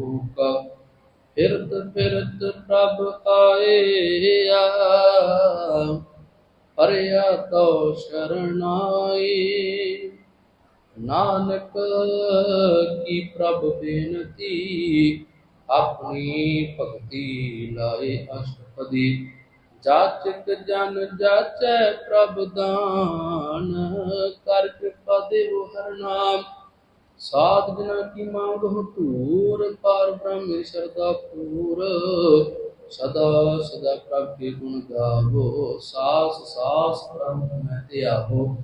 ਭੂਕ ਫਿਰਤ ਫਿਰਤ ਪ੍ਰਭ ਆਇਆ ਪਰਿਆ ਤੋ ਸ਼ਰਨਾਈ। ਨਾਨਕ, ਕੀ ਪ੍ਰਭ ਬੇਨਤੀ, ਆਪਣੀ ਭਗਤੀ ਲਾਏ ਅਸ਼ਟਪਦੀ। ਜਾਚਕ ਜਨ ਜਾਚੈ ਪ੍ਰਭ ਦਾਨ, ਕਰ ਕਿਰਪਾ ਦੇਵ ਹਰ ਨਾਮ। ਸਾਧ ਜਨਾ ਕੀ ਮੰਗ ਹੋ ਧੂਰ ਪਾਰ ਬ੍ਰਹਮ ਸਰਦਾ ਪੂਰ। ਸਦਾ ਸਦਾ ਪ੍ਰਭ ਕੇ ਗੁਣ ਗਾਵੋ, ਸਾਸ ਸਾਸ ਪ੍ਰਭ ਮੈਂ ਧਿਆਵੋ।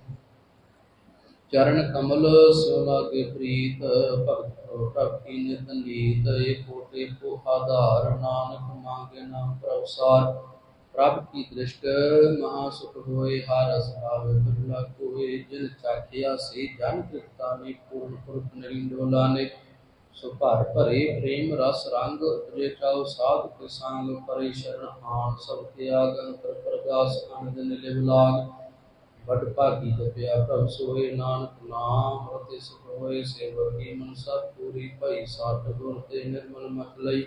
ਚਰਨ ਕਮਲ ਸੋ ਲਾਗੇ ਪ੍ਰੀਤ, ਭਗਤ ਪ੍ਰਭ ਪ੍ਰਭ ਕੀ ਨਿਤ ਨੀਤ ਏ ਕੋਟੇ ਕੋ ਆਧਾਰ, ਨਾਨਕ ਮੰਗੇ ਨਾਮ ਪ੍ਰਭ ਸਾਰ। ਪ੍ਰਭ ਕੀ ਦ੍ਰਿਸ਼ਟ ਮਹਾ ਸੁਖ ਹੋਏ, ਹਰ ਰਸ ਆਵੇ ਬਿਰਲਾ ਕੋਏ ਜਿਨ ਚਾਖਿਆ ਸੇ ਜਨ ਕਿਰਤਾ ਨੇ, ਪੂਰਨ ਪੁਰਖ ਨਰਿੰਦੋਲਾ ਨੇ। ਸੋ ਭਰ ਭਰੇ ਪ੍ਰੇਮ ਰਸ ਰੰਗ ਜੇ ਚਾਉ, ਸਾਧ ਕੇ ਸੰਗ ਪਰੇ ਸ਼ਰਨ ਆਣ, ਸਭ ਤਿਆਗ ਅੰਤਰ ਪ੍ਰਗਾਸ ਅਨੰਦ ਨਿਲਿਵ ਲਾਗ ਵਡ ਭਾਗੀ ਜਪਿਆ ਪ੍ਰਭ ਸੋਏ ਨਾਨਕ ਨਾਮ ਰਤੇ ਸੁਖ ਹੋਏ ਸੇਵਕੀ ਮਨ ਸਤ ਪੂਰੀ ਭਈ, ਸਾਠ ਗੁਰ ਤੇ ਨਿਰਮਲ ਮਤ ਲਈ।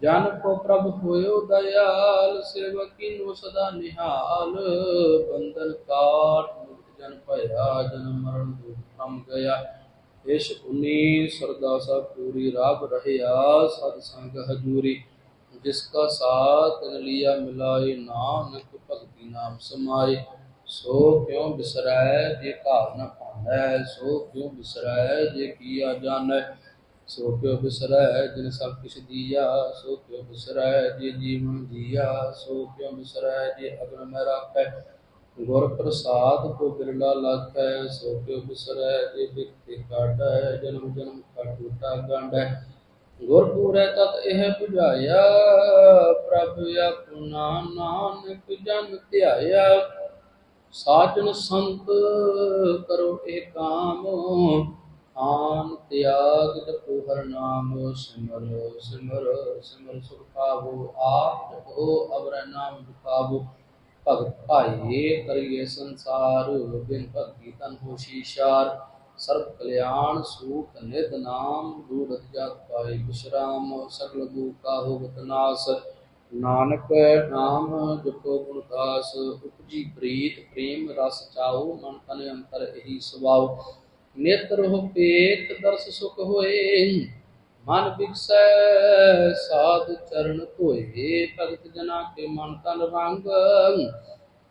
ਜਨ ਕੋ ਪ੍ਰਭ ਹੋਇਓ ਦਇਆਲ ਸੇਵਕੀ ਨੂੰ ਸਦਾ ਨਿਹਾਲ ਬੰਧਨ ਕਾਟ ਮੁਕਤ ਜਨ ਭਇਆ ਜਨਮ ਮਰਨ ਦੁਖ ਥਮ ਗਿਆ ਇਸ਼ ਉਨੀ ਸਰਦਾ ਸਾ ਪੂਰੀ ਰਾਬ ਰਹਿਆ ਸਤ ਸੰਗ ਹਜੂਰੀ ਜਿਸ ਕਾ ਸਾਥ ਲਿਆ ਮਿਲਾਏ ਨਾਨਕ ਭਗਤੀ ਨਾਮ ਸਮਾਏ ਸੋ ਕਿਉ ਬਿਸਰੈ ਜੇ ਘਾਲ ਨ ਪਾਉਂਦਾ ਸੋ ਕਿਉ ਬਿਸਰੈ ਜਿਨ ਸਭ ਕਿਛ ਦੀਆ, ਸੋ ਕਿਉ ਬਿਸਰੈ ਜੇ ਜੀਵਨ ਜੀਆ ਸੋ ਕਿਉ ਬਿਸਰੈ ਜੇ ਅਗਨ ਮੈਂ ਰਾਖੈ। ਗੁਰ ਪ੍ਰਸਾਦ ਕੋ ਬਿਰਲਾ ਲਾਖੈ ਸੋ ਕਿਉ ਬਿਸਰੈ ਜੇ ਬਿਖਤੇ ਕਾਟੈ ਜਨਮ ਜਨਮ ਕਾ ਟੂਟਾ ਗੰਢੈ ਗੁਰ ਪੂਰੈ ਤਤ ਇਹ 부ਝਾਇਆ ਪ੍ਰਭ ਆਪਣਾ ਨਾਨਕ ਜਨ ਧਿਆਇਆ। ਸਾਜਨ ਸੰਤ ਕਰੋ ਇਹ ਕਾਮ, ਆਨ ਤਿਆ ਨਾਮ ਸਿਮਰ ਸਿਮਰ ਸਿਮਰ ਸੁਖ ਪਾਵੋ, ਆਪ ਜਪੋ, ਅਵਰ ਨਾਮ ਜਪਾਵੋ ਭਗਤ ਭਾਈਏ, ਕਰੀਏ ਸੰਸਾਰ, ਬਿਨ ਭਗਤੀ ਤਨ ਹੋ ਸ਼ੀਸ਼ਾਰ ਸਰਬ ਕਲਿਆਣ ਸੂਖ ਨਿਧ ਨਾਮ ਦੂਰਤ ਜਤ ਪਾਏ ਵਿਸ਼ਰਾਮ ਸਗਲ ਦੁਖਾ ਹੋਵਤ ਨਾਸ। ਨਾਨਕ ਨਾਮ ਜਪੋ ਗੁਣ ਦਾਸ, ਉਪਜੀ ਪ੍ਰੀਤ, ਪ੍ਰੇਮ ਰਸ ਚਾਉ, ਮਨ ਤਨ ਅੰਤਰ ਇਹੀ ਸੁਭਾਵ ਨਿਤ ਰਹੁ ਪੇਤ ਦਰਸ ਸੁਖ ਹੋਏ, ਮਨ ਵਿਕਸੈ ਸਾਧ ਚਰਨ ਧੋਏ, ਭਗਤ ਜਨਾ ਕੇ ਮਨ ਤਨ ਰੰਗ।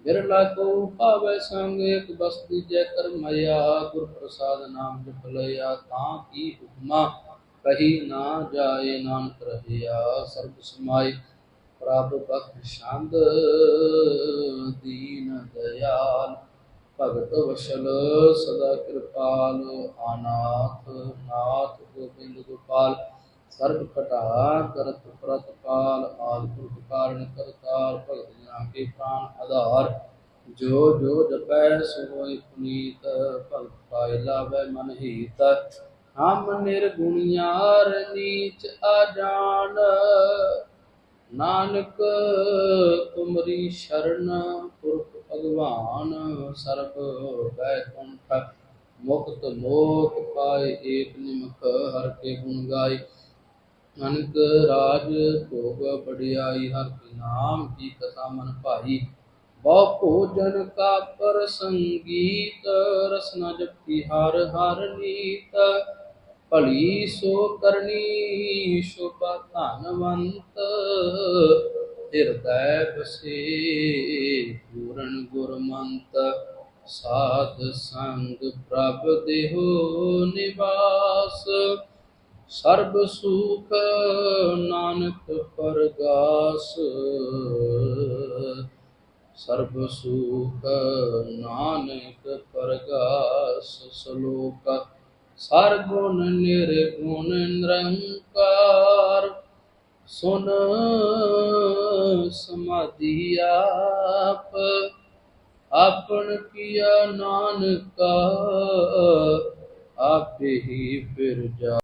ਬਿਰਲਾ ਕੋ ਪਾਵੈ ਸੰਗ, ਇੱਕ ਬਸਤੀ ਜੈ ਕਰਮਇਆ ਗੁਰ ਪ੍ਰਸਾਦ ਨਾਮ ਜਪ ਲਿਆ, ਤਾਂ ਕੀ ਹੁਕਮਾ? ਕਹੀ ਨਾ ਜਾਏ ਨਾਨਕ ਰਹਿਆ ਸਰਬ ਸਮਾਈ ਪ੍ਰਭ ਬਖਸ਼ੰਦ ਦੀਨ ਦਇਆਲ ਭਗਤ ਵਸ਼ਲ ਸਦਾ ਕਿਰਪਾਲ, ਆਨਾਥ ਨਾਥ ਗੋਬਿੰਦ ਗੋਪਾਲ, ਸਰਬ ਕਟਾ ਕਰਤ ਪ੍ਰਤਪਾਲ, ਆਦ ਪੁਰਖ ਕਾਰਨ ਕਰਤਾਰ, ਭਗਤ ਜਨਾ ਕੇ ਪ੍ਰਾਨ ਆਧਾਰ। ਜੋ ਜੋ ਜਪੈ ਸੋਇ ਪੁਨੀਤ, ਭਗਤ ਪਾਇ ਲਾਵੈ ਮਨ ਹੀਤ। ਹਮ ਨਿਰਗੁਣਿਆਰ ਨੀਚ ਆ ਜਾਣ ਨਾਨਕ ਤੁਮਰੀ ਸ਼ਰਨ ਪੁਰਖ ਭਗਵਾਨ ਸਰਬ ਬੈਕੁੰਠ ਮੁਕਤ ਮੋਖ ਪਾਏ ਏਕ ਨਿਮਖ ਹਰ ਕੇ ਗੁਣ ਗਾਏ। ਅਨੰਦ ਰਾਜ ਭੋਗ ਬੜਿਆਈ ਹਰ ਕੇ ਨਾਮ ਕੀ ਕਥਾ ਮਨ ਭਾਈ ਬਹੁ ਭੋਜਨ ਕਾ ਪਰ ਸੰਗੀਤ ਰਸਨਾ ਜਪੀ ਹਰ ਹਰ ਨੀਤ। ਭਲੀ ਸੋ ਕਰਨੀ, ਸ਼ੁਭ ਧਨਵੰਤ ਹਿਰਦੈ ਬਸੇ ਪੂਰਨ ਗੁਰਮੰਤ, ਸਾਧ ਸੰਗ ਪ੍ਰਭ ਦੇਹੋ ਨਿਵਾਸ। ਸਰਬ ਸੁਖ ਨਾਨਕ ਪਰਗਾਸ। ਸਰਬ ਸੁਖ ਨਾਨਕ ਪਰਗਾਸ। ਸਲੋਕ, ਸਰਗੁਣ ਨਿਰਗੁਣ ਨਿਰੰਕਾਰ। ਸੁਨ ਸਮਾਧੀ ਆਪ ਆਪਨ ਕੀਆ ਨਾਨਕਾ ਆਪੇ ਹੀ ਫਿਰ ਜਾ